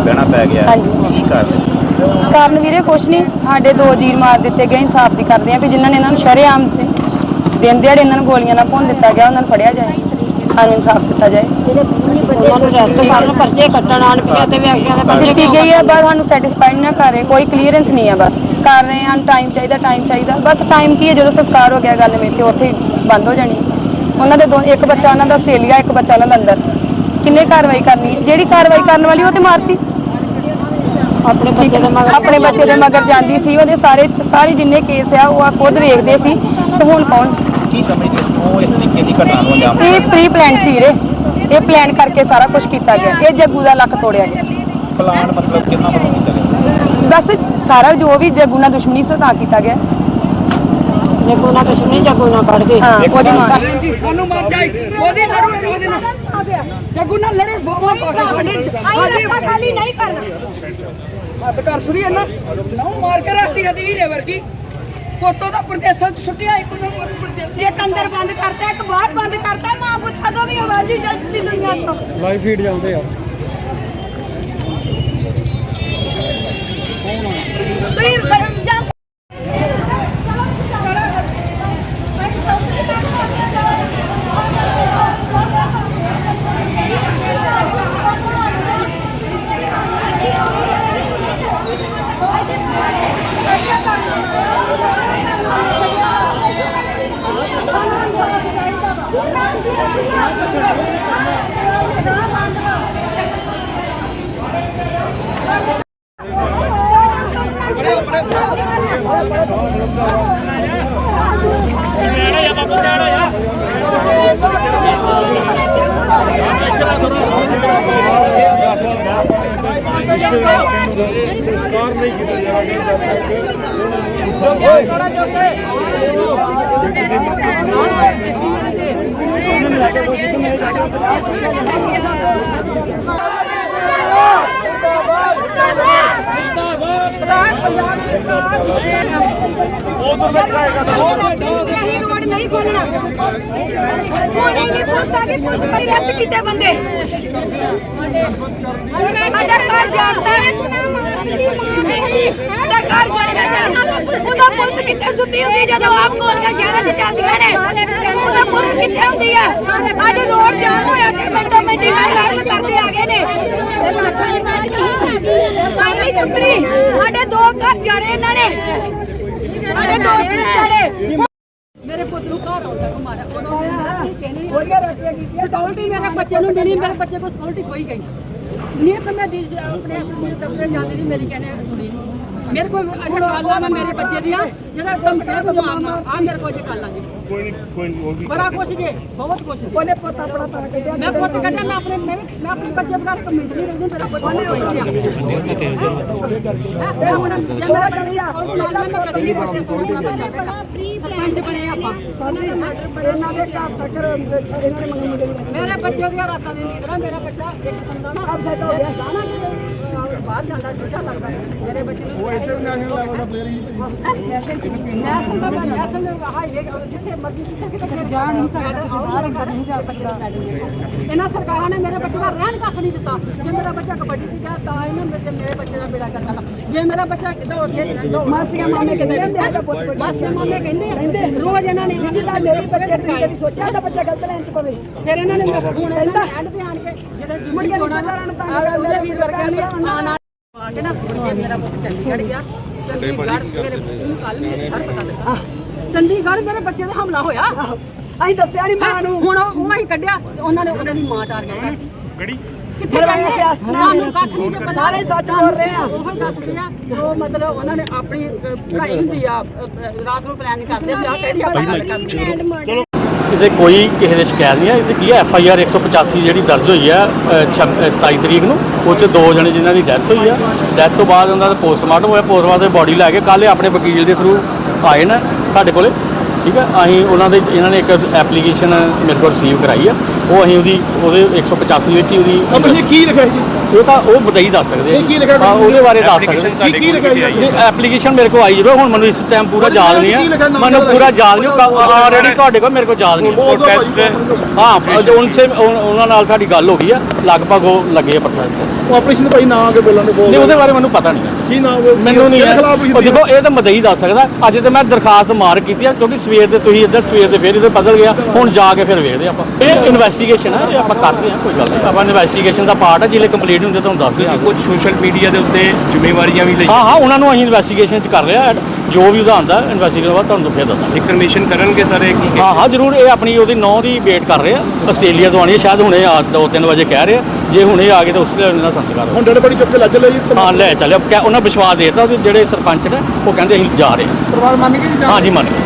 ਵੀ ਬਹਿਣਾ ਪੈ ਗਿਆ। ਹਾਂਜੀ। ਕੀ ਕਾਰਨ ਕਾਰਨ ਵੀਰੇ ਕੁਛ ਨਹੀਂ ਸਾਡੇ ਦੋ ਜੀਰ ਮਾਰ ਦਿੱਤੇ ਗਏ ਇਨਸਾਫ ਦੀ ਕਰਦੇ ਆ ਵੀ ਜਿਨ੍ਹਾਂ ਨੇ ਇਹਨਾਂ ਨੂੰ ਸ਼ਰੇਆਮ ਤੇ ਦਿਨ ਦਿਹਾੜੇ ਇਹਨਾਂ ਨੂੰ ਗੋਲੀਆਂ ਨਾਲ ਭੁੰਨ ਦਿੱਤਾ ਗਿਆ ਉਹਨਾਂ ਨੂੰ ਫੜਿਆ ਜਾਏ ਸਾਨੂੰ ਇਨਸਾਫ ਦਿੱਤਾ ਜਾਏ। ਉਹਨਾਂ ਨੂੰ ਰੈਸਟ ਕਰਨ ਪਰਚੇ ਕੱਟਣ ਆਣ ਪਿਛੇ ਤੇ ਵਿਅਕਤੀਆਂ ਦੇ ਪਰਚੇ ਦਿੱਤੀ ਗਈ ਹੈ ਪਰ ਸਾਨੂੰ ਸੈਟੀਸਫਾਈਡ ਨਾ ਕਰ ਰਹੇ ਕੋਈ ਕਲੀਅਰੈਂਸ ਨਹੀਂ ਹੈ ਬਸ। ਕਰ ਰਹੇ ਹਨ ਟਾਈਮ ਚਾਹੀਦਾ ਟਾਈਮ ਚਾਹੀਦਾ। ਬਸ ਟਾਈਮ ਕੀ ਹੈ ਜਦੋਂ ਸੰਸਕਾਰ ਹੋ ਗਿਆ ਗੱਲ ਮੇਥੇ ਉੱਥੇ ਹੀ ਬੰਦ ਹੋ ਜਾਣੀ ਹੈ। ਉਹਨਾਂ ਦੇ ਦੋ ਇੱਕ ਬੱਚਾ ਉਹਨਾਂ ਦਾ ਆਸਟ੍ਰੇਲੀਆ ਇੱਕ ਬੱਚਾ ਉਹਨਾਂ ਦਾ ਅੰਦਰ। ਕਿੰਨੇ ਕਾਰਵਾਈ ਕਰਨੀ? ਜਿਹੜੀ ਕਾਰਵਾਈ ਕਰਨ ਵਾਲੀ ਉਹ ਤੇ ਮਾਰਤੀ। ਆਪਣੇ ਬੱਚੇ ਦੇ ਮਗਰ ਆਪਣੇ ਬੱਚੇ ਦੇ ਮਗਰ ਜਾਂਦੀ ਸੀ ਉਹਦੇ ਸਾਰੇ ਸਾਰੇ ਜਿੰਨੇ ਕੇਸ ਆ ਉਹ ਆ ਖੁਦ ਵੇਖਦੇ ਸੀ। ਤੇ ਹੁਣ ਕੌਣ? ਕੀ ਸਮਝਦੇ ਹੋ? ਕਿਉਂ ਇਸ ਤਰੀਕੇ ਦੀ ਘਟਨਾ ਨੂੰ ਅੰਜਾਮ ਇਹ ਪ੍ਰੀ ਪਲਾਨ ਸੀ ਰੇ ਇਹ ਪਲਾਨ ਕਰਕੇ ਸਾਰਾ ਕੁਝ ਕੀਤਾ ਗਿਆ। ਇਹ ਜੱਗੂ ਦਾ ਲੱਕ ਤੋੜਿਆ ਗਿਆ। ਫਲਾਣ ਮਤਲਬ ਕਿੰਨਾ ਵੱਲੋਂ ਕੀਤਾ ਗਿਆ ਬਸ ਸਾਰਾ ਜੋ ਵੀ ਜੱਗੂ ਨਾਲ ਦੁਸ਼ਮਣੀ ਸੀ ਤਾਂ ਕੀਤਾ ਗਿਆ। ਜੇ ਕੋਈ ਨਾ ਕੁਛ ਨਹੀਂ ਜਗੋ ਨਾ ਕੱਢ ਕੇ। ਹਾਂ ਉਹਦੀ ਮਾਂ। ਉਹਨੂੰ ਮਾਰ ਜਾਈ। ਉਹਦੀ ਲੜੋ ਉਹਦੇ ਨਾਲ। ਜੱਗੂ ਨਾਲ ਲੜੇ ਬੋਮਾ ਪਾ ਕੇ ਸਾਡੇ ਰਸਤਾ ਖਾਲੀ ਨਹੀਂ ਕਰਨਾ। ਹੱਥ ਕਰ ਸੁਰੀ ਇਹਨਾਂ। ਨਾ ਮਾਰ ਕੇ ਰੱਖਦੀ ਹਦੀ ਹੀਰੇ ਵਰਗੀ। ਪੋਤੋ ਦਾ ਪ੍ਰਦੇਸ਼ਾਂ ਚ ਸੁੱਟਿਆ ਇੱਕ ਦੋ ਪ੍ਰਦੇਸ਼ੀ ਇੱਕ ਅੰਦਰ ਬੰਦ ਕਰਤਾ ਇੱਕ ਬਾਹਰ ਬੰਦ ਕਰਤਾ ਮਾਂ ਪੁੱਤਾਂ ਤੋਂ ਵੀ ਆਵਾਜ਼ੀ ਚੱਲਦੀ ਦੁਨੀਆ ਤੋਂ। ਲਾਈਵ ਫੀਡ ਜਾਂਦੇ ਆ। ਤੁਸੀਂ ਸੰਸਕਾਰ ਨਹੀਂ ਕੀਤਾ ਜਾਵੇਗਾ ਜਦ ਤੱਕ ਉਹਨਾਂ ਨੂੰ ਕਰਮ ਜਾ ਨਹੀਂ ਰੋਡ ਨਹੀਂ ਖੋਲਣਾ। ਕੋਈ ਨਹੀਂ ਪੁੱਛ ਸਕੇ ਪੁੱਛ ਪਰ ਰੈਸਟ ਕੀਤੇ ਬੰਦੇ। ਸਾਡਾ ਘਰ ਜਾਣਦਾ ਹੈ। ਸਾਡਾ ਘਰ ਜਾਣਦਾ ਉਹਦਾ ਪੁਲਿਸ ਕਿੱਥੇ ਸੁੱਤੀ ਹੁੰਦੀ ਜਦੋਂ ਆਪ ਗੋਲੀਆਂ ਸ਼ਹਿਰਾਂ 'ਚ ਚੱਲਦੀਆਂ ਨੇ? ਉਹਦਾ ਪੁਲਿਸ ਕਿੱਥੇ ਹੁੰਦੀ ਆ? ਅੱਜ ਰੋਡ ਜਾਮ ਹੋਇਆ ਤੇ ਮਿੰਟੋ ਮਿੰਟੀ ਹਰ ਹਰ ਕਰਦੇ ਆ ਗਏ ਨੇ। ਸਾਡੀ ਚੁੱਕਣੀ ਸਾਡੇ ਦੋ ਘਰ ਜਾਣੇ ਇਹਨਾਂ ਨੇ। ਸਾਡੇ ਦੋ ਘਰ ਜਾਣੇ ਮੇਰੇ ਪੁੱਤ ਨੂੰ ਘਰ ਆਉਂਦਾ ਕੁਮਾਰਾ ਉਹਨਾਂ ਨੇ ਕਹਿਣੀ ਸਿਕਿਉਰਿਟੀ ਮੇਰੇ ਬੱਚੇ ਨੂੰ ਮਿਲੀ ਮੇਰੇ ਬੱਚੇ ਕੋਲ ਸਿਕਿਉਰਿਟੀ ਕੋਈ ਗਈ ਨਹੀਂ ਤਾਂ ਮੈਂ ਡੀਸ ਆਪਣੇ ਐਸਐਸਪੀ ਦਫ਼ਤਰ ਜਾਂਦੀ ਨਹੀਂ ਮੇਰੀ ਕਹਿੰਦੇ ਸੁਣੀ ਮੇਰੇ ਕੋਲ ਅਜੇ ਕਾਲਾ ਮੈਂ ਮੇਰੇ ਬੱਚੇ ਦੀ ਆ ਜਿਹੜਾ ਧਮਕੀਆਂ ਤੋਂ ਮਾਰਨਾ। ਆ ਮੇਰੇ ਕੋਲ ਜੇ ਕਾਲਾ ਜੀ। ਕੋਈ ਨਹੀਂ ਕੋਈ ਨਹੀਂ ਉਹ ਵੀ ਬੜਾ ਕੁਛ ਜੇ ਬਹੁਤ ਕੁਛ ਜੇ। ਉਹਨੇ ਪੁੱਤ ਆਪਣਾ ਤਾਂ ਕੱਢਿਆ। ਮੈਂ ਪੁੱਤ ਕੱਢਿਆ ਮੈਂ ਆਪਣੇ ਮੇਰੇ ਮੈਂ ਆਪਣੇ ਬੱਚੇ ਬਗਾਰ ਕਮੈਂਟ ਨਹੀਂ ਰਹਿੰਦੀ ਮੇਰਾ ਕੋਈ ਨਹੀਂ ਆ। ਮੈਂ ਹੁਣ ਜੇ ਮੇਰਾ ਬੱਚਾ ਸਕੂਲ ਨਾਲ ਮੈਂ ਕਦੇ ਨਹੀਂ ਬੱਚੇ ਸੋਹਣੇ ਮੈਂ ਬੱਚਾ ਸਰਪੰਚ ਬਣੇ ਆਪਾਂ। ਇਹਨਾਂ ਦੇ ਘਰ ਤੱਕ ਇਹਨਾਂ ਦੇ ਮੰਗਣ ਮੁੰਡੇ ਮੇਰੇ ਬੱਚੇ ਦੀਆਂ ਰਾਤਾਂ ਦੀ ਨੀਂਦ ਨਾ ਮੇਰਾ ਬੱਚਾ ਇੱਕ ਕਿਸਮ ਦਾ ਨਾ ਜੇ ਲਾਣਾ ਕਿ ਬਾਹਰ ਜਾਂਦਾ ਦੂਜਾ ਲੱਗਦਾ ਮੇਰੇ ਬੱਚੇ ਨੂੰ ਨੈਸ਼ਨਲ ਦਾ ਨੈਸ਼ਨਲ ਹਾਈਵੇ ਜਿੱਥੇ ਮਰਜ਼ੀ ਜਿੱਥੇ ਕਿਤੇ ਜਾ ਨਹੀਂ ਸਕਦਾ ਬਾਹਰ ਅੰਦਰ ਨਹੀਂ ਜਾ ਸਕਦਾ। ਇਹਨਾਂ ਸਰਕਾਰਾਂ ਨੇ ਮੇਰੇ ਬੱਚੇ ਦਾ ਰਹਿਣ ਕੱਖ ਨਹੀਂ ਦਿੱਤਾ। ਜੇ ਮੇਰਾ ਬੱਚਾ ਕਬੱਡੀ ਚ ਗਿਆ ਤਾਂ ਇਹਨੇ ਮੇਰੇ ਮੇਰੇ ਬੱਚੇ ਦਾ ਬੇੜਾ ਕਰਨਾ ਜੇ ਮੇਰਾ ਬੱਚਾ ਉੱਠੇ ਦੌੜ ਮਾਸੀਆਂ ਮਾਮੇ ਕਹਿੰਦੇ ਮਾਸੀਆਂ ਮਾਮੇ ਕਹਿੰਦੇ ਰੋਜ਼ ਇਹਨਾਂ ਨੇ ਜਿੱਦਾਂ ਮੇਰੇ ਬੱਚੇ ਨੇ ਕਦੀ ਸੋਚਿਆ ਸਾਡਾ ਬੱਚਾ ਗਲਤ ਲਾਈਨ 'ਚ ਪਵੇ। ਫਿਰ ਇਹਨਾਂ ਨੇ ਹੁਣ ਕਹਿੰਦਾ ਐਂਡ ਤੇ ਆਣ ਕੇ ਜਦੋਂ ਜਿੰਮੀ ਚੋਣਾ ਉਹਦੇ ਵੀਰ ਵਰਗਿਆਂ ਨੇ ਆਣਾ ਆ ਕੇ ਨਾ ਹੁਣ ਜੇ ਮੇਰਾ ਪੁੱਤ ਚੰਡੀਗੜ੍ਹ ਗਿਆ। ਚੰਡੀਗੜ੍ਹ ਮੇਰੇ ਨੂੰ? ਕੱਲ ਮੇਰੇ ਸਰ ਪਤਾ ਲੱਗਾ। ਚੰਡੀਗੜ੍ਹ ਮੇਰੇ ਬੱਚੇ ਤੇ ਹਮਲਾ ਹੋਇਆ। ਅਸੀਂ ਦੱਸਿਆ ਨਹੀਂ ਮਾਂ ਨੂੰ। ਹੁਣ ਉਹ ਅਸੀਂ ਕੱਢਿਆ ਉਹਨਾਂ ਨੇ ਉਹਨਾਂ ਦੀ ਮਾਂ ਟਾਰਗੇਟ ਕਰਤੀ। ਕਿਹੜੀ? ਕਿੱਥੇ ਗਏ ਸਿਆਸਤ ਤੁਹਾਨੂੰ ਕੱਖ ਨਹੀਂ ਜੇ ਪਤਾ ਸਾਰੇ ਸੱਚ ਬੋਲ ਰਹੇ ਆ। ਉਹ ਦੱਸਦੇ ਆ ਜੋ ਮਤਲਬ ਉਹਨਾਂ ਨੇ ਆਪਣੀ ਪੜ੍ਹਾਈ ਹੁੰਦੀ ਆ ਰਾਤ ਨੂੰ ਪਲਾਨ ਕਰਦੇ ਆ ਕਿਹੜੀ ਆਪਾਂ ਗੱਲ ਕਰਨੀ ਇਹਦੇ ਕੋਈ ਕਿਸੇ ਦੇ ਸ਼ਿਕਾਇਤ ਨਹੀਂ ਹੈ ਇਹਦੇ ਕੀ ਹੈ ਐਫ ਆਈ ਆਰ 185 ਜਿਹੜੀ ਦਰਜ ਹੋਈ ਹੈ ਅ, ਛਬ- ਅ, 27 ਤਰੀਕ ਨੂੰ ਉਹ 'ਚ ਦੋ ਜਣੇ ਜਿਨ੍ਹਾਂ ਦੀ ਡੈਥ ਹੋਈ ਹੈ ਡੈਥ ਤੋਂ ਬਾਅਦ ਉਹਨਾਂ ਦਾ ਪੋਸਟਮਾਰਟਮ ਹੋਇਆ। ਪੋਸਟਮਾਰਟਮ ਦੇ ਬੋਡੀ ਲੈ ਕੇ ਕੱਲ੍ਹ ਇਹ ਆਪਣੇ ਵਕੀਲ ਦੇ ਥਰੂ ਆਏ ਨੇ ਸਾਡੇ ਕੋਲੇ। ਠੀਕ ਹੈ, ਅਸੀਂ ਉਹਨਾਂ ਦੇ ਇਹਨਾਂ ਨੇ ਇੱਕ ਐਪਲੀਕੇਸ਼ਨ ਮੇਰੇ ਕੋਲ ਰਿਸੀਵ ਕਰਾਈ ਆ ਉਹ ਅਸੀਂ ਉਹਦੀ ਉਹਦੇ 185 ਵਿੱਚ ਹੀ ਉਹਦੀ ਕੀ ਲਿਖਿਆ ਜੀ ਉਹ ਤਾਂ ਉਹ ਬਤਾਈ ਦੱਸ ਸਕਦੇ ਆ ਨਹੀਂ, ਕੀ ਲਿਖਿਆ ਹਾਂ, ਉਹਦੇ ਬਾਰੇ ਦੱਸ Application ਸਕਦੇ ਕੀ ਕੋਲ ਲਿਖਿਆ ਨਹੀਂ ਐਪਲੀਕੇਸ਼ਨ ਮੇਰੇ ਕੋਲ ਆਈ ਜਦੋਂ ਹੁਣ ਮੈਨੂੰ ਇਸ ਟਾਈਮ ਪੂਰਾ ਉਹਦੇ ਯਾਦ ਨਾਲ ਨਹੀਂ ਕੀ ਲਿਖਿਆ ਨਾਮ ਮੈਨੂੰ ਪੂਰਾ। ਯਾਦ ਨਹੀਂ ਆਲਰੇਡੀ ਤੁਹਾਡੇ ਕੋਲ ਮੇਰੇ ਕੋਲ ਯਾਦ ਨਹੀਂ। ਉਹ protest ਹਾਂ ਅੱਜ ਉਨਸੇ ਉਨ- ਉਹਨਾਂ ਨਾਲ ਸਾਡੀ ਗੱਲ ਹੋ ਗਈ ਆ ਲਗਭਗ ਉਹ ਲੱਗੇ ਆ ਪ੍ਰੋਸੈਸ ਤੇ। ਉਹ ਆਪਰੇਸ਼ਨ ਭਾਈ ਨਾ ਆ ਕੇ ਬੋਲਣ ਦੇ ਬੋਲ ਨਹੀਂ ਉਹਦੇ ਬਾਰੇ ਮੈਨੂੰ ਪਤਾ ਨਹੀਂ ਕੀ ਨਾਮ ਉਹ? ਮੈਨੂੰ ਨਹੀਂ ਕਿਹਦੇ ਹੈ। ਖਿਲਾਫ ਉਹ ਦੇਖੋ ਇਹ ਤਾਂ ਮਦਈ ਦੱਸ ਸਕਦਾ। ਅੱਜ ਤੇ ਮੈਂ ਦਰਖਾਸਤ ਮਾਰ ਕੀਤੀ ਆ ਕਿਉਂਕਿ ਸਵੇਰ ਦੇ ਤੁਸੀਂ ਇੱਧਰ ਸਵੇਰ ਦੇ ਫਿਰ ਇਹਦੇ ਬਦਲ ਗਿਆ। ਹੁਣ ਜਾ ਕੇ ਫਿਰ ਵੇਖਦੇ ਆਪਾਂ। ਇਹ ਇਨਵੈਸਟੀਗੇਸ਼ਨ ਹੈ ਇਹ ਆਪਾਂ ਕਰਦੇ ਆ ਕੋਈ ਗੱਲ ਨਹੀਂ। ਆਪਾਂ ਇਨਵੈਸਟੀਗੇਸ਼ਨ ਦਾ ਪਾਰਟ ਹੈ ਜਿਹੜੇ ਕੰਪਲੀਟ ਹੁੰਦੇ ਤੁਹਾਨੂੰ ਦੱਸ ਦਿਆਂਗੇ। ਕੁਝ ਸੋਸ਼ਲ ਮੀਡੀਆ ਦੇ ਉੱਤੇ ਜ਼ਿੰਮੇਵਾਰੀਆਂ ਵੀ ਲਈ ਹਾਂ ਹਾਂ ਉਹਨਾਂ ਨੂੰ ਅਸੀਂ ਇਨਵੈਸਟੀਗੇਸ਼ਨ ਚ ਕਰ ਰਿਹਾ। ਜੋ ਵੀ ਉਹਦਾ ਆਂਦਾ ਇਨਵੈਸਟੀਗੇਸ਼ਨ ਬਾਅਦ ਤੁਹਾਨੂੰ ਫਿਰ ਦੱਸਾਂਗੇ। ਇਨਫੋਰਮੇਸ਼ਨ ਕਰਨਗੇ ਸਾਰੇ ਕੀ ਹਾਂ ਹਾਂ ਜ਼ਰੂਰ ਇਹ ਆਪਣੀ ਉਹਦੀ ਨੌ ਦੀ ਵੇਟ ਕਰ ਰਹੇ ਆ। ਆਸਟ੍ਰੇਲੀਆ ਤੋਂ ਆਣੀ ਹੈ ਸ਼ਾਇਦ ਹੁਣੇ ਆ ਦੋ ਤਿੰਨ ਵਜੇ ਕਹਿ ਰਹੇ ਆ। ਜੇ ਹੁਣੇ ਆ ਗਏ ਤਾਂ ਉਸੇ ਦਾ ਸੰਸਕਾਰ। ਹੁਣ ਡੜ ਬੜੀ ਚੁੱਕ ਕੇ ਲੱਜ ਲਈ ਹਾਂ ਲੈ ਚੱਲਿਆ ਉਹਨਾਂ ਵਿਸ਼ਵਾਸ ਦੇਤਾ ਜਿਹੜੇ ਸਰਪੰਚ ਨੇ ਉਹ ਕਹਿੰਦੇ ਅਸੀਂ ਜਾ ਰਹੇ ਹਾਂ। ਪਰਿਵਾਰ ਮੰਨ ਕੇ ਜੀ ਹਾਂ ਜੀ ਮੰਨ ਗਏ